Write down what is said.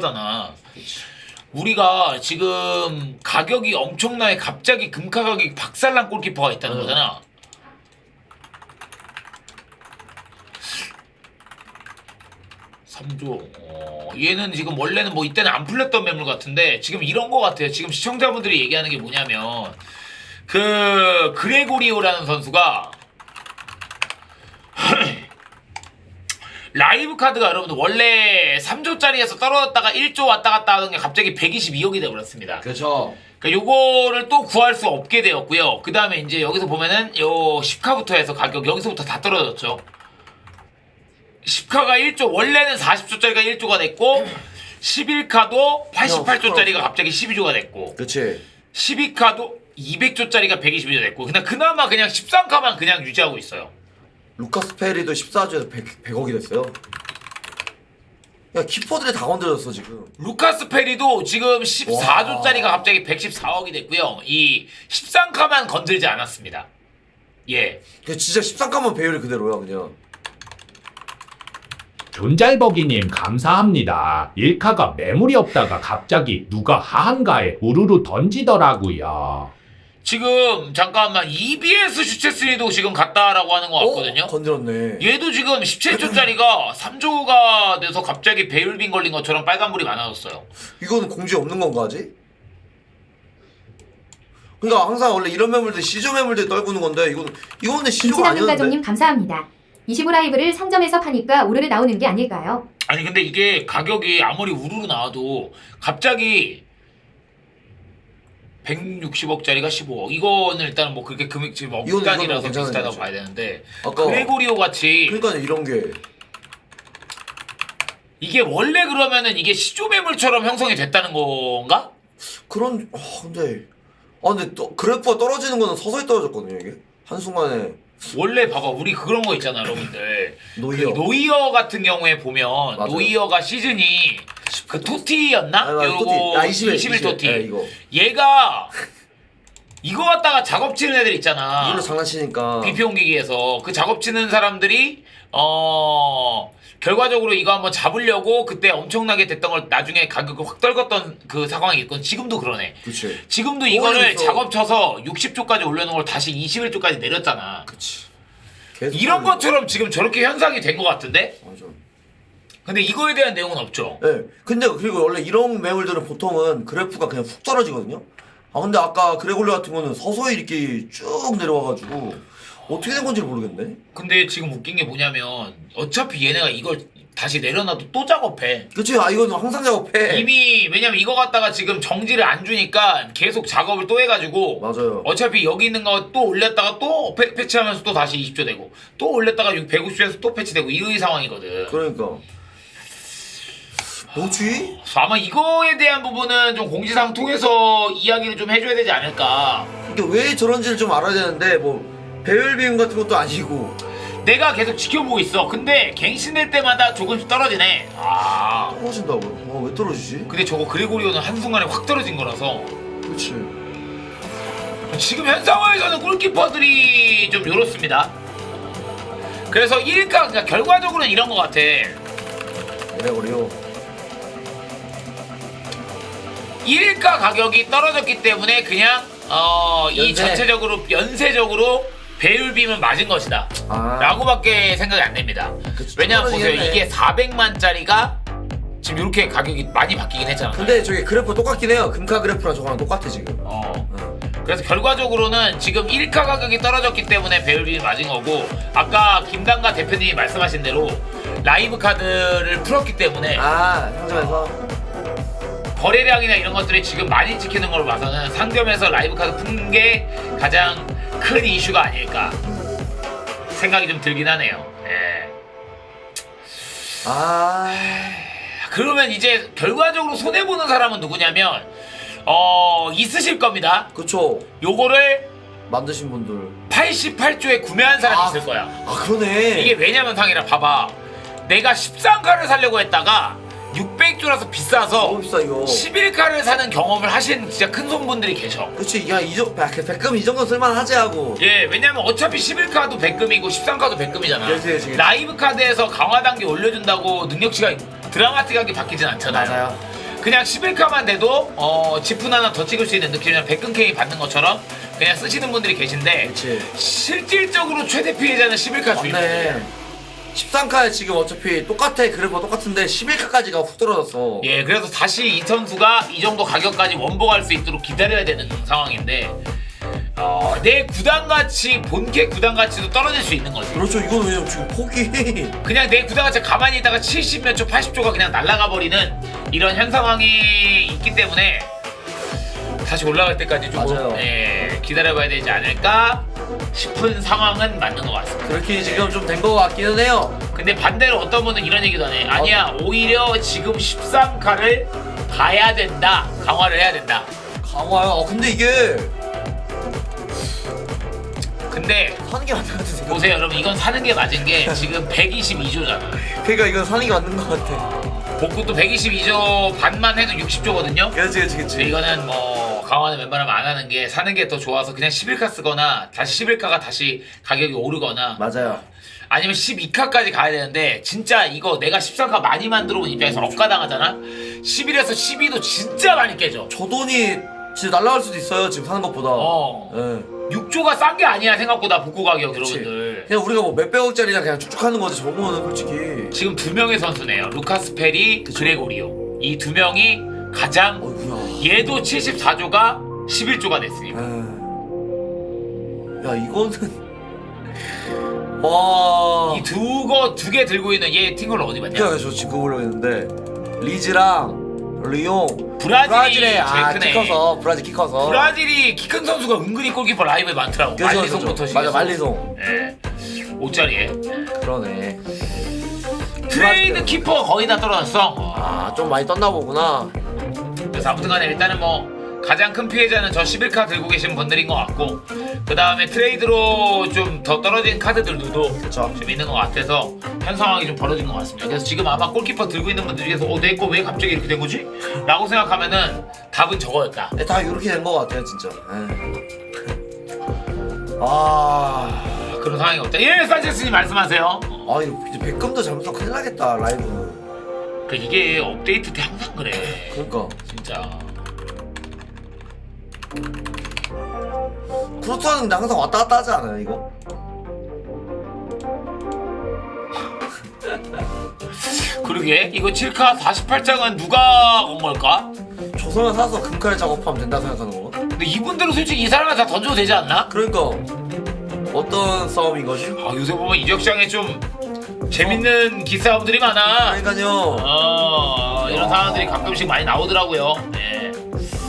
잖아. 우리가 지금 가격이 엄청나게 갑자기 금카 가격이 박살난 골키퍼가 있다는 어. 거잖아. 삼조 어, 얘는 지금 원래는 뭐 이때는 안 풀렸던 매물 같은데 지금 이런 거 같아요. 지금 시청자분들이 얘기하는 게 뭐냐면 그 그레고리오라는 선수가 라이브 카드가 여러분들 원래 3조짜리에서 떨어졌다가 1조 왔다 갔다 하던 게 갑자기 122억이 돼버렸습니다. 그렇죠. 그러니까 요거를 또 구할 수 없게 되었고요. 그 다음에 이제 여기서 보면은 요 10카부터 해서 가격 여기서부터 다 떨어졌죠. 10카가 1조 원래는 40조짜리가 1조가 됐고 11카도 88조짜리가 갑자기 12조가 됐고 그렇지. 12카도 200조짜리가 122조 됐고 그냥 그나마 그냥 13카만 그냥 유지하고 있어요. 루카스 페리도 14주에서 100, 100억이 됐어요. 야 키퍼들이 다 건드렸어 지금. 루카스 페리도 지금 14조짜리가 와. 갑자기 114억이 됐고요. 이 13카만 건들지 않았습니다. 예. 그냥 진짜 13가면 배율이 그대로야 그냥. 존잘버기님 감사합니다. 일카가 매물이 없다가 갑자기 누가 하한가에 우르르 던지더라고요. 지금 잠깐만 EBS 슈체스리도 지금 갔다라고 하는 것 같거든요. 어? 건드렸네. 얘도 지금 17조짜리가 3조가 돼서 갑자기 배율빈 걸린 것처럼 빨간불이 많아졌어요. 이거는 공지에 없는 건가 아직? 그러니까 항상 원래 이런 매물들 시조 매물들 떨구는 건데 이거는 이거는 시조가 김치남님 아니었는데. 가족님 감사합니다. 25 라이브를 상점에서 파니까 오르르 나오는 게 아닐까요? 아니 근데 이게 가격이 아무리 우르르 나와도 갑자기 160억짜리가 15억. 이거는 일단 뭐 그렇게 금액 지금 이거는 억단이라서 괜찮은 비슷하다고 거죠. 봐야 되는데 아까 그레고리오 같이 그러니까 이런 게 이게 원래 그러면은 이게 시조 매물처럼 형성이 됐다는 건가? 그런 아 근데 아 근데 또 그래프가 떨어지는 거는 서서히 떨어졌거든요 이게 한 순간에 원래 봐봐 우리 그런 거 있잖아 여러분들. 그 노이어. 노이어 같은 경우에 보면 맞아요. 노이어가 시즌이 그 토티였나? 맞아, 요거 토티. 아, 21, 21 토티. 네, 이거. 얘가 이거 갖다가 작업 치는 애들 있잖아. 이걸로 장난치니까. 비피 옮기기에서. 그 작업 치는 사람들이 어 결과적으로 이거 한번 잡으려고 그때 엄청나게 됐던 걸 나중에 가격을 확 떨궜던 그 상황이 있건 지금도 그러네 그치 지금도 이거를 있어. 작업 쳐서 60조까지 올려놓은 걸 다시 21조까지 내렸잖아 그치 계속 이런 떨어지고. 것처럼 지금 저렇게 현상이 된 것 같은데? 맞아 근데 이거에 대한 내용은 없죠. 네. 근데 그리고 원래 이런 매물들은 보통은 그래프가 그냥 훅 떨어지거든요. 아 근데 아까 그레골리 같은 거는 서서히 이렇게 쭉 내려와가지고 어떻게 된 건지 모르겠네. 근데 지금 웃긴 게 뭐냐면 어차피 얘네가 이걸 다시 내려놔도 또 작업해. 그치? 아 이건 항상 작업해. 이미 왜냐면 이거 갖다가 지금 정지를 안 주니까 계속 작업을 또 해가지고 맞아요. 어차피 여기 있는 거 또 올렸다가 또 패, 패치하면서 또 다시 20조 되고 또 올렸다가 150조에서 또 패치되고 이의 상황이거든. 그러니까 뭐지? 그래서 아마 이거에 대한 부분은 좀 공지사항 통해서 이야기를 좀 해줘야 되지 않을까. 이게 왜 저런지를 좀 알아야 되는데 뭐 배율 비용 같은 것도 아니고 내가 계속 지켜보고 있어. 근데 갱신될 때마다 조금씩 떨어지네. 아. 떨어진다고요? 어왜 떨어지지? 근데 저거 그레고리오는 한순간에 확 떨어진 거라서 그치. 지금 현 상황에서는 골키퍼들이 좀 요렇습니다. 그래서 1가 그러니까 결과적으로는 이런 것 같아. 그레골리요. 1가 가격이 떨어졌기 때문에 그냥 어, 이 연쇄. 전체적으로 연쇄적으로 배율빔은 맞은 것이다. 아. 라고밖에 생각이 안 됩니다. 그치, 왜냐면 보세요. 떨어지겠네. 이게 400만짜리가 지금 이렇게 가격이 많이 바뀌긴 했잖아. 근데 저기 그래프 똑같긴 해요. 금카 그래프랑 저거랑 똑같아 지금. 어. 응. 그래서 결과적으로는 지금 1카 가격이 떨어졌기 때문에 배율비 맞은 거고 아까 김단가 대표님이 말씀하신 대로 라이브 카드를 풀었기 때문에 아 상점에서 거래량이나 이런 것들이 지금 많이 찍히는 걸 봐서는 상점에서 라이브 카드 푼 게 가장 큰 이슈가 아닐까 생각이 좀 들긴 하네요. 예. 아 그러면 이제 결과적으로 손해 보는 사람은 누구냐면 어 있으실 겁니다. 그쵸. 요거를 만드신 분들. 88조에 구매한 사람이 아. 있을 거야. 아 그러네. 이게 왜냐면 상이라 봐봐 내가 13가를 살려고 했다가 600조라서 비싸서 너무 비싸 이거 11가를 사는 경험을 하신 진짜 큰 손분들이 계셔. 그렇지 야이 정도 야, 그 백금 이 정도 쓸만하지 하고 예, 왜냐면 어차피 11카도 100금이고 13카도 100금이잖아. 그치, 그치, 그치. 라이브 카드에서 강화 단계 올려준다고 능력치가 드라마틱하게 바뀌진 않잖아요. 맞아요 그냥 11카만 돼도 어, 지푼 하나 더 찍을 수 있는 느낌이랑 100금 K 받는 것처럼 그냥 쓰시는 분들이 계신데 그렇지 실질적으로 최대 피해자는 11카 주인. 맞네 13카에 지금 어차피 똑같아. 그래프 똑같은데 11카까지가 훅 떨어졌어. 예, 그래서 다시 이 선수가 이 정도 가격까지 원복할 수 있도록 기다려야 되는 상황인데 어, 내 구단 가치 본캐 구단 가치도 떨어질 수 있는 거지. 그렇죠. 이건 왜냐면 지금 폭이. 그냥 내 구단 가치 가만히 있다가 70 몇 초, 80초가 그냥 날아가 버리는 이런 현 상황이 있기 때문에 다시 올라갈 때까지 조금 맞아요. 예, 기다려봐야 되지 않을까 싶은 상황은 맞는 것 같습니다. 그렇게 지금 좀된거 같기는 해요 근데 반대로 어떤 분은 이런 얘기도 하네. 아니야, 오히려 지금 13카를 가야 된다. 강화를 해야 된다. 강화요 어, 근데 이게 근데 사는 게 맞는 것 같아 생각 보세요, 여러분. 이건 사는 게 맞은 게 지금 122조잖아. 그러니까 이건 사는 게 맞는 것 같아 복구도 122조 반만 해도 60조거든요. 그렇지 그렇지 그렇지 이거는 뭐 강화는 웬만하면 안 하는 게 사는 게 더 좋아서 그냥 11카 쓰거나 다시 11카가 다시 가격이 오르거나. 맞아요. 아니면 12카까지 가야 되는데 진짜 이거 내가 13카 많이 만들어 본 입장에서 억가 당하잖아? 11에서 12도 진짜 많이 깨져. 저 돈이 진짜 날라갈 수도 있어요 지금 사는 것보다. 어. 예. 6조가 싼 게 아니야 생각보다 복구 가격 그치. 여러분들. 그냥 우리가 뭐 몇백억짜리나 그냥 쭉쭉 하는 거지 저거는 솔직히. 지금 두 명의 선수네요. 루카스 페리 그레고리오. 이 두 명이 가장 어이구야 얘도 74조가 11조가 됐으니까. 야 이거는. 와. 이 두 거 두 개 들고 있는 얘 팀을 어디 봤냐? 야, 저 지금 했는데 리즈랑 리옹. 브라질이 브라질에 제일 아, 크네. 키 커서 브라질 키 커서. 브라질이 키 큰 선수가 은근히 골키퍼 라이브에 많더라고. 그래서 말리송부터 그래서. 맞아 시작해서. 말리송 예. 5짜리에. 그러네. 트레이드 브라질. 키퍼 거의 다 떨어졌어 어. 아좀 많이 떴나 보구나 그래서 아무튼간에 일단은 뭐 가장 큰 피해자는 저 11카 들고 계신 분들인 것 같고 그 다음에 트레이드로 좀 더 떨어진 카드들도 그쵸. 좀 있는 것 같아서 현 상황이 좀 벌어진 것 같습니다. 그래서 지금 아마 골키퍼 들고 있는 분들 중에서 어 내거 왜 갑자기 이렇게 된 거지? 라고 생각하면은 답은 저거였다. 네, 다 이렇게 된거 같아요 진짜. 에이. 아, 그런 상황이 없다. 예 산체스님 말씀하세요. 아 이거 이제 백금도 잘못하면 큰일 나겠다 라이브 는그 이게 업데이트 때 항상 그래 그러니까 진짜 크루트는 근데 항상 왔다 갔다 하지 않아요 이거? 그러게 이거 7카 48장은 누가 건 걸까? 조선을 사서 금칼 작업하면 된다 생각하는 거 근데 이분들은 솔직히 이 사람을 다 던져도 되지 않나? 그러니까 어떤 싸움인 거지? 아 요새 보면 이적시장에 좀 재밌는 기싸움들이 많아. 그러니까요. 어 이런 상황들이 가끔씩 많이 나오더라고요. 네.